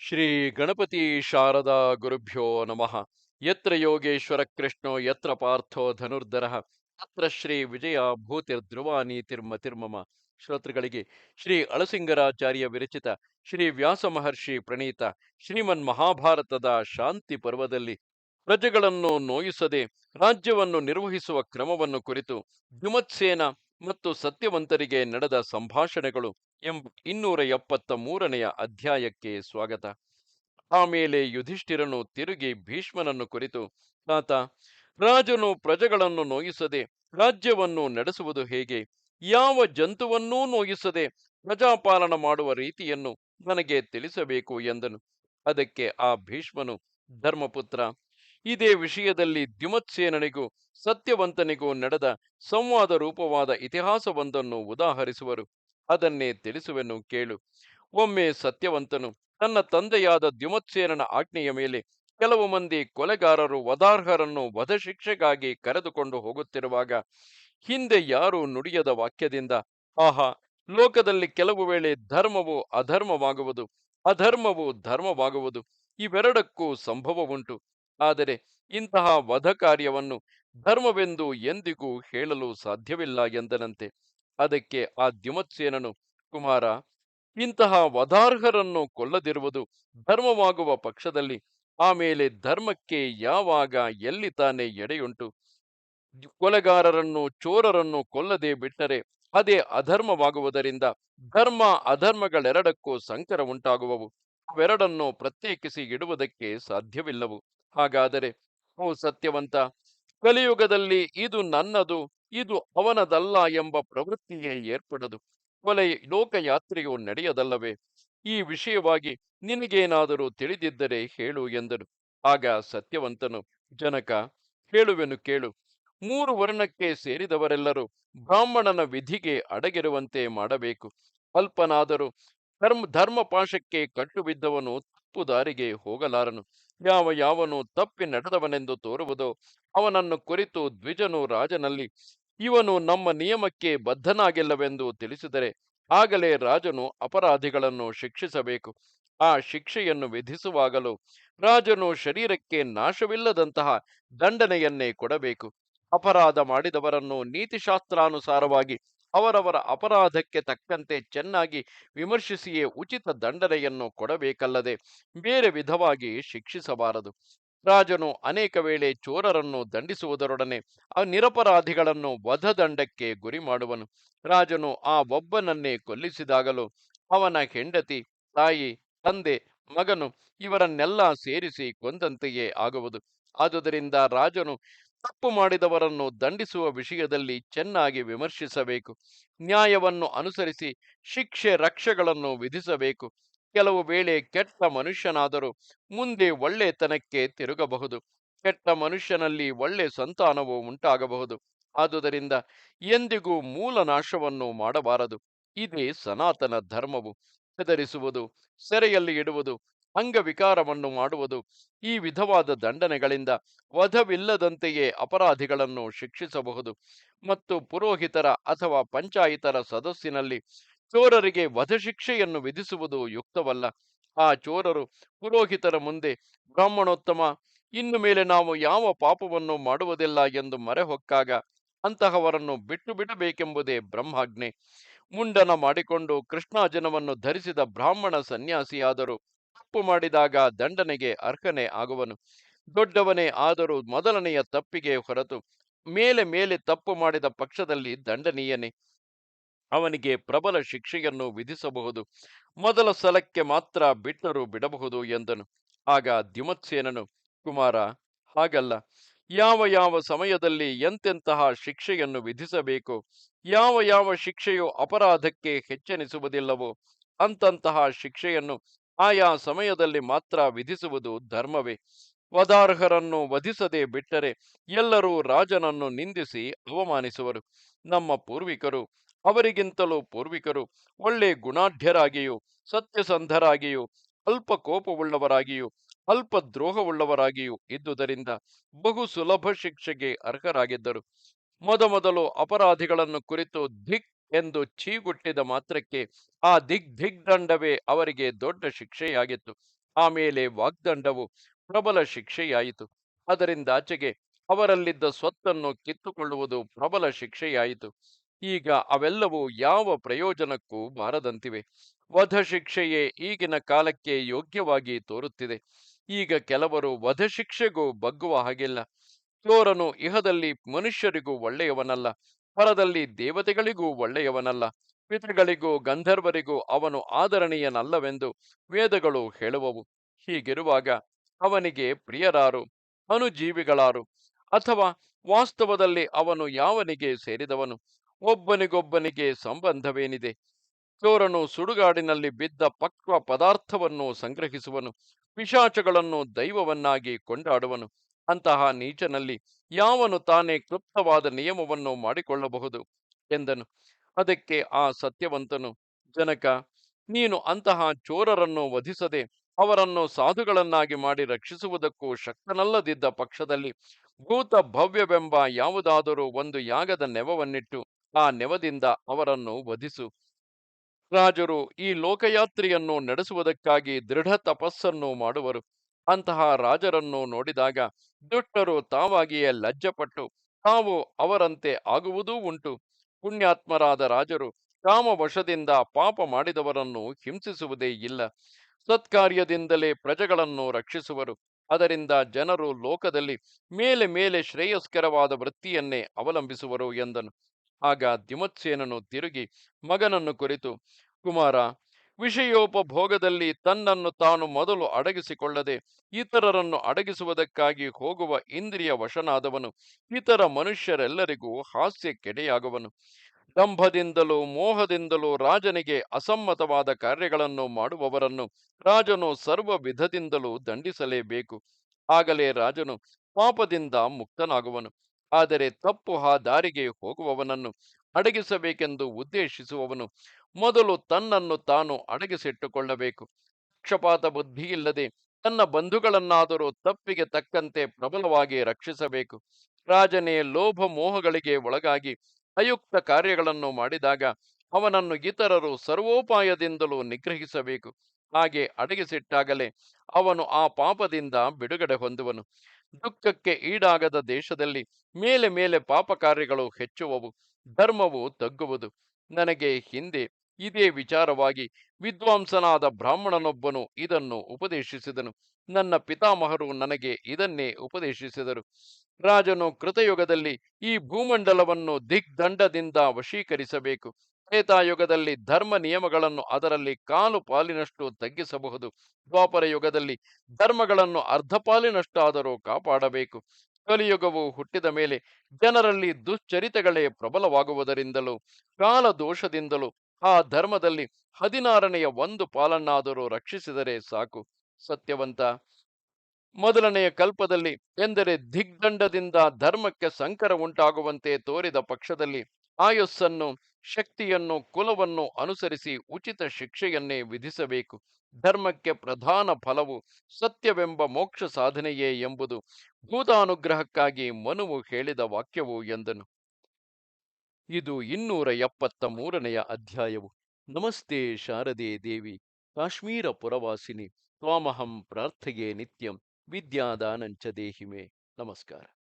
ಶ್ರೀ ಗಣಪತಿ ಶಾರದಾ ಗುರುಭ್ಯೋ ನಮಃ. ಯತ್ರ ಯೋಗೇಶ್ವರ ಕೃಷ್ಣೋ, ಯತ್ರ ಪಾರ್ಥೋ ಧನುರ್ಧರ. ಅತ್ರ ಶ್ರೀ ವಿಜಯ ಭೂತಿರ್ಧ್ರುವ ನೀತಿರ್ಮತಿರ್ಮಮ ಶ್ರೋತೃಗಳಿಗೆ ಶ್ರೀ ಅಳಸಿಂಗರಾಚಾರ್ಯ ವಿರಚಿತ ಶ್ರೀ ವ್ಯಾಸ ಮಹರ್ಷಿ ಪ್ರಣೀತ ಶ್ರೀಮನ್ ಮಹಾಭಾರತದ ಶಾಂತಿ ಪರ್ವದಲ್ಲಿ ಪ್ರಜೆಗಳನ್ನು ನೋಯಿಸದೆ ರಾಜ್ಯವನ್ನು ನಿರ್ವಹಿಸುವ ಕ್ರಮವನ್ನು ಕುರಿತು ದ್ಯುಮತ್ಸೇನ ಮತ್ತು ಸತ್ಯವಂತರಿಗೆ ನಡೆದ ಸಂಭಾಷಣೆಗಳು ಎಂಬ ಇನ್ನೂರ ಎಪ್ಪತ್ತ ಮೂರನೆಯ ಅಧ್ಯಾಯಕ್ಕೆ ಸ್ವಾಗತ. ಆಮೇಲೆ ಯುಧಿಷ್ಠಿರನು ತಿರುಗಿ ಭೀಷ್ಮನನ್ನು ಕುರಿತು, ಆತ, ರಾಜನು ಪ್ರಜೆಗಳನ್ನು ನೋಯಿಸದೆ ರಾಜ್ಯವನ್ನು ನಡೆಸುವುದು ಹೇಗೆ? ಯಾವ ಜಂತುವನ್ನೂ ನೋಯಿಸದೆ ಪ್ರಜಾಪಾಲನ ಮಾಡುವ ರೀತಿಯನ್ನು ನನಗೆ ತಿಳಿಸಬೇಕು ಎಂದನು. ಅದಕ್ಕೆ ಆ ಭೀಷ್ಮನು, ಧರ್ಮಪುತ್ರ, ಇದೇ ವಿಷಯದಲ್ಲಿ ದ್ಯುಮತ್ಸೇನನಿಗೂ ಸತ್ಯವಂತನಿಗೂ ನಡೆದ ಸಂವಾದ ರೂಪವಾದ ಇತಿಹಾಸವೊಂದನ್ನು ಉದಾಹರಿಸುವರು. ಅದನ್ನೇ ತಿಳಿಸುವೆನು ಕೇಳು. ಒಮ್ಮೆ ಸತ್ಯವಂತನು ತನ್ನ ತಂದೆಯಾದ ದ್ಯುಮತ್ಸೇನನ ಆಜ್ಞೆಯ ಮೇಲೆ ಕೆಲವು ಮಂದಿ ಕೊಲೆಗಾರರು ವಧಾರ್ಹರನ್ನು ವಧಶಿಕ್ಷೆಗಾಗಿ ಕರೆದುಕೊಂಡು ಹೋಗುತ್ತಿರುವಾಗ ಹಿಂದೆ ಯಾರು ನುಡಿಯದ ವಾಕ್ಯದಿಂದ, ಆಹಾ, ಲೋಕದಲ್ಲಿ ಕೆಲವು ವೇಳೆ ಧರ್ಮವು ಅಧರ್ಮವಾಗುವುದು, ಅಧರ್ಮವು ಧರ್ಮವಾಗುವುದು, ಇವೆರಡಕ್ಕೂ ಸಂಭವವುಂಟು. ಆದರೆ ಇಂತಹ ವಧ ಕಾರ್ಯವನ್ನು ಧರ್ಮವೆಂದು ಎಂದಿಗೂ ಹೇಳಲು ಸಾಧ್ಯವಿಲ್ಲ ಎಂದನಂತೆ. ಅದಕ್ಕೆ ಆ ದ್ಯುಮತ್ಸೇನನು, ಕುಮಾರ, ಇಂತಹ ವಧಾರ್ಹರನ್ನು ಕೊಲ್ಲದಿರುವುದು ಧರ್ಮವಾಗುವ ಪಕ್ಷದಲ್ಲಿ ಆಮೇಲೆ ಧರ್ಮಕ್ಕೆ ಯಾವಾಗ ಎಲ್ಲಿ ತಾನೇ ಎಡೆಯುಂಟು? ಕೊಲೆಗಾರರನ್ನು, ಚೋರರನ್ನು ಕೊಲ್ಲದೆ ಬಿಟ್ಟರೆ ಅದೇ ಅಧರ್ಮವಾಗುವುದರಿಂದ ಧರ್ಮ ಅಧರ್ಮಗಳೆರಡಕ್ಕೂ ಸಂಕರ ಉಂಟಾಗುವವು. ಅವೆರಡನ್ನು ಪ್ರತ್ಯೇಕಿಸಿ ಇಡುವುದಕ್ಕೆ ಸಾಧ್ಯವಿಲ್ಲವು. ಹಾಗಾದರೆ ಓ ಸತ್ಯವಂತ, ಕಲಿಯುಗದಲ್ಲಿ ಇದು ನನ್ನದು ಇದು ಅವನದಲ್ಲ ಎಂಬ ಪ್ರವೃತ್ತಿಯೇ ಏರ್ಪಡದು. ಕೊಲೆ ಲೋಕಯಾತ್ರೆಯು ನಡೆಯದಲ್ಲವೇ? ಈ ವಿಷಯವಾಗಿ ನಿನಗೇನಾದರೂ ತಿಳಿದಿದ್ದರೆ ಹೇಳು ಎಂದನು. ಆಗ ಸತ್ಯವಂತನು, ಜನಕ, ಹೇಳುವೆನು ಕೇಳು. ಮೂರು ವರ್ಣಕ್ಕೆ ಸೇರಿದವರೆಲ್ಲರೂ ಬ್ರಾಹ್ಮಣನ ವಿಧಿಗೆ ಅಡಗಿರುವಂತೆ ಮಾಡಬೇಕು. ಅಲ್ಪನಾದರೂ ಧರ್ಮ, ಧರ್ಮಪಾಶಕ್ಕೆ ಕಟ್ಟು ಬಿದ್ದವನು ತಪ್ಪು ದಾರಿಗೆ ಹೋಗಲಾರನು. ಯಾವ ಯಾವನು ತಪ್ಪಿ ನಡೆದವನೆಂದು ತೋರುವುದೋ ಅವನನ್ನು ಕುರಿತು ದ್ವಿಜನು ರಾಜನಲ್ಲಿ ಇವನು ನಮ್ಮ ನಿಯಮಕ್ಕೆ ಬದ್ಧನಾಗಿಲ್ಲವೆಂದು ತಿಳಿಸಿದರೆ ಆಗಲೇ ರಾಜನು ಅಪರಾಧಿಗಳನ್ನು ಶಿಕ್ಷಿಸಬೇಕು. ಆ ಶಿಕ್ಷೆಯನ್ನು ವಿಧಿಸುವಾಗಲೂ ರಾಜನು ಶರೀರಕ್ಕೆ ನಾಶವಿಲ್ಲದಂತಹ ದಂಡನೆಯನ್ನೇ ಕೊಡಬೇಕು. ಅಪರಾಧ ಮಾಡಿದವರನ್ನು ನೀತಿಶಾಸ್ತ್ರಾನುಸಾರವಾಗಿ ಅವರವರ ಅಪರಾಧಕ್ಕೆ ತಕ್ಕಂತೆ ಚೆನ್ನಾಗಿ ವಿಮರ್ಶಿಸಿಯೇ ಉಚಿತ ದಂಡನೆಯನ್ನು ಕೊಡಬೇಕಲ್ಲದೆ ಬೇರೆ ವಿಧವಾಗಿ ಶಿಕ್ಷಿಸಬಾರದು. ರಾಜನು ಅನೇಕ ವೇಳೆ ಚೋರರನ್ನು ದಂಡಿಸುವುದರೊಡನೆ ಆ ನಿರಪರಾಧಿಗಳನ್ನು ವಧದಂಡಕ್ಕೆ ಗುರಿ ಮಾಡುವನು. ರಾಜನು ಆ ಒಬ್ಬನನ್ನೇ ಕೊಲ್ಲಿಸಿದಾಗಲೂ ಅವನ ಹೆಂಡತಿ, ತಾಯಿ, ತಂದೆ, ಮಗನು ಇವರನ್ನೆಲ್ಲ ಸೇರಿಸಿ ಕೊಂದಂತೆಯೇ ಆಗುವುದು. ಆದುದರಿಂದ ರಾಜನು ತಪ್ಪು ಮಾಡಿದವರನ್ನು ದಂಡಿಸುವ ವಿಷಯದಲ್ಲಿ ಚೆನ್ನಾಗಿ ವಿಮರ್ಶಿಸಬೇಕು. ನ್ಯಾಯವನ್ನು ಅನುಸರಿಸಿ ಶಿಕ್ಷೆ ರಕ್ಷೆಗಳನ್ನು ವಿಧಿಸಬೇಕು. ಕೆಲವು ವೇಳೆ ಕೆಟ್ಟ ಮನುಷ್ಯನಾದರೂ ಮುಂದೆ ಒಳ್ಳೆತನಕ್ಕೆ ತಿರುಗಬಹುದು. ಕೆಟ್ಟ ಮನುಷ್ಯನಲ್ಲಿ ಒಳ್ಳೆ ಸಂತಾನವು ಉಂಟಾಗಬಹುದು. ಆದುದರಿಂದ ಎಂದಿಗೂ ಮೂಲ ನಾಶವನ್ನು ಮಾಡಬಾರದು. ಇದೇ ಸನಾತನ ಧರ್ಮವು. ಹೆದರಿಸುವುದು, ಸೆರೆಯಲ್ಲಿ ಇಡುವುದು, ಅಂಗವಿಕಾರವನ್ನು ಮಾಡುವುದು, ಈ ವಿಧವಾದ ದಂಡನೆಗಳಿಂದ ವಧವಿಲ್ಲದಂತೆಯೇ ಅಪರಾಧಿಗಳನ್ನು ಶಿಕ್ಷಿಸಬಹುದು. ಮತ್ತು ಪುರೋಹಿತರ ಅಥವಾ ಪಂಚಾಯಿತರ ಸದಸ್ಸಿನಲ್ಲಿ ಚೋರರಿಗೆ ವಧಶಿಕ್ಷೆಯನ್ನು ವಿಧಿಸುವುದು ಯುಕ್ತವಲ್ಲ. ಆ ಚೋರರು ಪುರೋಹಿತರ ಮುಂದೆ ಬ್ರಾಹ್ಮಣೋತ್ತಮ, ಇನ್ನು ಮೇಲೆ ನಾವು ಯಾವ ಪಾಪವನ್ನು ಮಾಡುವುದಿಲ್ಲ ಎಂದು ಮರೆಹೊಕ್ಕಾಗ ಅಂತಹವರನ್ನು ಬಿಟ್ಟು ಬಿಡಬೇಕೆಂಬುದೇ ಬ್ರಹ್ಮಾಜ್ಞೆ. ಮುಂಡನ ಮಾಡಿಕೊಂಡು ಕೃಷ್ಣಾಜನವನ್ನು ಧರಿಸಿದ ಬ್ರಾಹ್ಮಣ ಸನ್ಯಾಸಿಯಾದರೂ ತಪ್ಪು ಮಾಡಿದಾಗ ದಂಡನೆಗೆ ಅರ್ಹನೆ ಆಗುವನು. ದೊಡ್ಡವನೇ ಆದರೂ ಮೊದಲನೆಯ ತಪ್ಪಿಗೆ ಹೊರತು ಮೇಲೆ ಮೇಲೆ ತಪ್ಪು ಮಾಡಿದ ಪಕ್ಷದಲ್ಲಿ ದಂಡನೀಯನೇ. ಅವನಿಗೆ ಪ್ರಬಲ ಶಿಕ್ಷೆಯನ್ನು ವಿಧಿಸಬಹುದು. ಮೊದಲ ಸಲಕ್ಕೆ ಮಾತ್ರ ಬಿಟ್ಟರು ಬಿಡಬಹುದು ಎಂದನು. ಆಗ ದ್ಯುಮತ್ಸೇನನು, ಕುಮಾರ, ಹಾಗಲ್ಲ. ಯಾವ ಯಾವ ಸಮಯದಲ್ಲಿ ಎಂತೆಂತಹ ಶಿಕ್ಷೆಯನ್ನು ವಿಧಿಸಬೇಕು? ಯಾವ ಯಾವ ಶಿಕ್ಷೆಯು ಅಪರಾಧಕ್ಕೆ ಹೆಚ್ಚೆನಿಸುವುದಿಲ್ಲವೋ ಅಂತಂತಹ ಶಿಕ್ಷೆಯನ್ನು ಆಯಾ ಸಮಯದಲ್ಲಿ ಮಾತ್ರ ವಿಧಿಸುವುದು ಧರ್ಮವೇ. ವದಾರ್ಹರನ್ನು ವಧಿಸದೆ ಬಿಟ್ಟರೆ ಎಲ್ಲರೂ ರಾಜನನ್ನು ನಿಂದಿಸಿ ಅವಮಾನಿಸುವರು. ನಮ್ಮ ಪೂರ್ವಿಕರು ಅವರಿಗಿಂತಲೂ ಪೂರ್ವಿಕರು ಒಳ್ಳೆ ಗುಣಾಢ್ಯರಾಗಿಯೂ, ಸತ್ಯಸಂಧರಾಗಿಯೂ, ಅಲ್ಪ ಕೋಪವುಳ್ಳವರಾಗಿಯೂ, ಅಲ್ಪ ದ್ರೋಹವುಳ್ಳವರಾಗಿಯೂ ಇದ್ದುದರಿಂದ ಬಹು ಸುಲಭ ಶಿಕ್ಷೆಗೆ ಅರ್ಹರಾಗಿದ್ದರು. ಮೊದಮೊದಲು ಅಪರಾಧಿಗಳನ್ನು ಕುರಿತು ಧಿಕ್ ಎಂದು ಚೀಗುಟ್ಟಿದ ಮಾತ್ರಕ್ಕೆ ಆ ದಿಗ್ ದಿಗ್ದಂಡವೇ ಅವರಿಗೆ ದೊಡ್ಡ ಶಿಕ್ಷೆಯಾಗಿತ್ತು. ಆಮೇಲೆ ವಾಗ್ದಂಡವು ಪ್ರಬಲ ಶಿಕ್ಷೆಯಾಯಿತು. ಅದರಿಂದಾಚೆಗೆ ಅವರಲ್ಲಿದ್ದ ಸ್ವತ್ತನ್ನು ಕಿತ್ತುಕೊಳ್ಳುವುದು ಪ್ರಬಲ ಶಿಕ್ಷೆಯಾಯಿತು. ಈಗ ಅವೆಲ್ಲವೂ ಯಾವ ಪ್ರಯೋಜನಕ್ಕೂ ಬಾರದಂತಿವೆ ವಧ ಶಿಕ್ಷೆಯೇ ಈಗಿನ ಕಾಲಕ್ಕೆ ಯೋಗ್ಯವಾಗಿ ತೋರುತ್ತಿದೆ. ಈಗ ಕೆಲವರು ವಧ ಶಿಕ್ಷೆಗೂ ಬಗ್ಗುವ ಹಾಗಿಲ್ಲ. ಚೋರನು ಇಹದಲ್ಲಿ ಮನುಷ್ಯರಿಗೂ ಒಳ್ಳೆಯವನಲ್ಲ. ಪರದಲ್ಲಿ ದೇವತೆಗಳಿಗೂ ಒಳ್ಳೆಯವನಲ್ಲ. ಪಿತೃಗಳಿಗೂ ಗಂಧರ್ವರಿಗೂ ಅವನು ಆದರಣೀಯನಲ್ಲವೆಂದು ವೇದಗಳು ಹೇಳುವವು. ಹೀಗಿರುವಾಗ ಅವನಿಗೆ ಪ್ರಿಯರಾರು, ಅನುಜೀವಿಗಳಾರು ಅಥವಾ ವಾಸ್ತವದಲ್ಲಿ ಅವನು ಯಾವನಿಗೆ ಸೇರಿದವನು? ಒಬ್ಬನಿಗೊಬ್ಬನಿಗೆ ಸಂಬಂಧವೇನಿದೆ? ಚೋರನು ಸುಡುಗಾಡಿನಲ್ಲಿ ಬಿದ್ದ ಪಕ್ವ ಪದಾರ್ಥವನ್ನು ಸಂಗ್ರಹಿಸುವನು, ಪಿಶಾಚಗಳನ್ನು ದೈವವನ್ನಾಗಿ ಕೊಂಡಾಡುವನು. ಅಂತಹ ನೀಚನಲ್ಲಿ ಯಾವನು ತಾನೇ ಕ್ಲುಪ್ತವಾದ ನಿಯಮವನ್ನು ಮಾಡಿಕೊಳ್ಳಬಹುದು? ಎಂದನು. ಅದಕ್ಕೆ ಆ ಸತ್ಯವಂತನು, ಜನಕ, ನೀನು ಅಂತಹ ಚೋರರನ್ನು ವಧಿಸದೆ ಅವರನ್ನು ಸಾಧುಗಳನ್ನಾಗಿ ಮಾಡಿ ರಕ್ಷಿಸುವುದಕ್ಕೂ ಶಕ್ತನಲ್ಲದಿದ್ದ ಪಕ್ಷದಲ್ಲಿ ಭೂತ ಭವ್ಯವೆಂಬ ಯಾವುದಾದರೂ ಒಂದು ಯಾಗದ ನೆವವನ್ನಿಟ್ಟು ಆ ನೆವದಿಂದ ಅವರನ್ನು ವಧಿಸು. ರಾಜರು ಈ ಲೋಕಯಾತ್ರೆಯನ್ನು ನಡೆಸುವುದಕ್ಕಾಗಿ ದೃಢ ತಪಸ್ಸನ್ನು ಮಾಡುವರು. ಅಂತಹ ರಾಜರನ್ನು ನೋಡಿದಾಗ ದುಷ್ಟರು ತಾವಾಗಿಯೇ ಲಜ್ಜಪಟ್ಟು ತಾವು ಅವರಂತೆ ಆಗುವುದೂ ಉಂಟು. ಪುಣ್ಯಾತ್ಮರಾದ ರಾಜರು ಕಾಮವಶದಿಂದ ಪಾಪ ಮಾಡಿದವರನ್ನು ಹಿಂಸಿಸುವುದೇ ಇಲ್ಲ. ಸತ್ಕಾರ್ಯದಿಂದಲೇ ಪ್ರಜೆಗಳನ್ನು ರಕ್ಷಿಸುವರು. ಅದರಿಂದ ಜನರು ಲೋಕದಲ್ಲಿ ಮೇಲೆ ಮೇಲೆ ಶ್ರೇಯಸ್ಕರವಾದ ವೃತ್ತಿಯನ್ನೇ ಅವಲಂಬಿಸುವರು ಎಂದನು. ಆಗ ದಿಮತ್ಸೇನನು ತಿರುಗಿ ಮಗನನ್ನು ಕುರಿತು, ಕುಮಾರ, ವಿಷಯೋಪಭೋಗದಲ್ಲಿ ತನ್ನನ್ನು ತಾನು ಮೊದಲು ಅಡಗಿಸಿಕೊಳ್ಳದೆ ಇತರರನ್ನು ಅಡಗಿಸುವುದಕ್ಕಾಗಿ ಹೋಗುವ ಇಂದ್ರಿಯ ವಶನಾದವನು, ಇತರ ಮನುಷ್ಯರೆಲ್ಲರಿಗೂ ಹಾಸ್ಯಕ್ಕೆಡೆಯಾಗುವನು ದಂಭದಿಂದಲೂ ಮೋಹದಿಂದಲೂ ರಾಜನಿಗೆ ಅಸಮ್ಮತವಾದ ಕಾರ್ಯಗಳನ್ನು ಮಾಡುವವರನ್ನು ರಾಜನು ಸರ್ವ ವಿಧದಿಂದಲೂ ದಂಡಿಸಲೇಬೇಕು. ಆಗಲೇ ರಾಜನು ಪಾಪದಿಂದ ಮುಕ್ತನಾಗುವನು. ಆದರೆ ತಪ್ಪು ಆ ದಾರಿಗೆ ಹೋಗುವವನನ್ನು ಅಡಗಿಸಬೇಕೆಂದು ಉದ್ದೇಶಿಸುವವನು ಮೊದಲು ತನ್ನನ್ನು ತಾನು ಅಡಗಿಸಿಟ್ಟುಕೊಳ್ಳಬೇಕು. ಪಕ್ಷಪಾತ ಬುದ್ಧಿಯಿಲ್ಲದೆ ತನ್ನ ಬಂಧುಗಳನ್ನಾದರೂ ತಪ್ಪಿಗೆ ತಕ್ಕಂತೆ ಪ್ರಬಲವಾಗಿ ರಕ್ಷಿಸಬೇಕು. ರಾಜನೇ ಲೋಭ ಮೋಹಗಳಿಗೆ ಒಳಗಾಗಿ ಅಯುಕ್ತ ಕಾರ್ಯಗಳನ್ನು ಮಾಡಿದಾಗ ಅವನನ್ನು ಇತರರು ಸರ್ವೋಪಾಯದಿಂದಲೂ ನಿಗ್ರಹಿಸಬೇಕು. ಹಾಗೆ ಅಡಗಿಸಿಟ್ಟಾಗಲೇ ಅವನು ಆ ಪಾಪದಿಂದ ಬಿಡುಗಡೆ ಹೊಂದುವನು. ದುಃಖಕ್ಕೆ ಈಡಾಗದ ದೇಶದಲ್ಲಿ ಮೇಲೆ ಮೇಲೆ ಪಾಪ ಕಾರ್ಯಗಳು ಹೆಚ್ಚುವವು ಧರ್ಮವು ತಗ್ಗುವುದು. ನನಗೆ ಹಿಂದೆ ಇದೇ ವಿಚಾರವಾಗಿ ವಿದ್ವಾಂಸನಾದ ಬ್ರಾಹ್ಮಣನೊಬ್ಬನು ಇದನ್ನು ಉಪದೇಶಿಸಿದನು. ನನ್ನ ಪಿತಾಮಹರು ನನಗೆ ಇದನ್ನೇ ಉಪದೇಶಿಸಿದರು. ರಾಜನು ಕೃತಯುಗದಲ್ಲಿ ಈ ಭೂಮಂಡಲವನ್ನು ದಿಗ್ದಂಡದಿಂದ ವಶೀಕರಿಸಬೇಕು. ತ್ರೇತಾಯುಗದಲ್ಲಿ ಧರ್ಮ ನಿಯಮಗಳನ್ನು ಅದರಲ್ಲಿ ಕಾಲು ಪಾಲಿನಷ್ಟು ತಗ್ಗಿಸಬಹುದು. ದ್ವಾಪರ ಯುಗದಲ್ಲಿ ಧರ್ಮಗಳನ್ನು ಅರ್ಧ ಪಾಲಿನಷ್ಟಾದರೂ ಕಾಪಾಡಬೇಕು. ಕಲಿಯುಗವು ಹುಟ್ಟಿದ ಮೇಲೆ ಜನರಲ್ಲಿ ದುಶ್ಚರಿತಗಳೇ ಪ್ರಬಲವಾಗುವುದರಿಂದಲೂ ಕಾಲ ದೋಷದಿಂದಲೂ ಆ ಧರ್ಮದಲ್ಲಿ ಹದಿನಾರನೆಯ ಒಂದು ಪಾಲನ್ನಾದರೂ ರಕ್ಷಿಸಿದರೆ ಸಾಕು. ಸತ್ಯವಂತ, ಮೊದಲನೆಯ ಕಲ್ಪದಲ್ಲಿ ಎಂದರೆ ದಿಗ್ದಂಡದಿಂದ ಧರ್ಮಕ್ಕೆ ಸಂಕರ ಉಂಟಾಗುವಂತೆ ತೋರಿದ ಪಕ್ಷದಲ್ಲಿ ಆಯುಸ್ಸನ್ನು, ಶಕ್ತಿಯನ್ನು, ಕುಲವನ್ನು ಅನುಸರಿಸಿ ಉಚಿತ ಶಿಕ್ಷೆಯನ್ನೇ ವಿಧಿಸಬೇಕು. ಧರ್ಮಕ್ಕೆ ಪ್ರಧಾನ ಫಲವು ಸತ್ಯವೆಂಬ ಮೋಕ್ಷ ಸಾಧನೆಯೇ ಎಂಬುದು ಭೂತಾನುಗ್ರಹಕ್ಕಾಗಿ ಮನುವು ಹೇಳಿದ ವಾಕ್ಯವು ಎಂದನು. ಇದು ಇನ್ನೂರ ಎಪ್ಪತ್ತ ಮೂರನೆಯ ಅಧ್ಯಾಯವು. ನಮಸ್ತೆ ಶಾರದೆ ದೇವಿ, ಕಾಶ್ಮೀರ ಪುರವಾಸಿನಿ, ತ್ವಾಮಹಂ ಪ್ರಾರ್ಥೆಗೆ ನಿತ್ಯಂ, ವಿದ್ಯಾದಾನಂಚ ದೇಹಿಮೆ. ನಮಸ್ಕಾರ.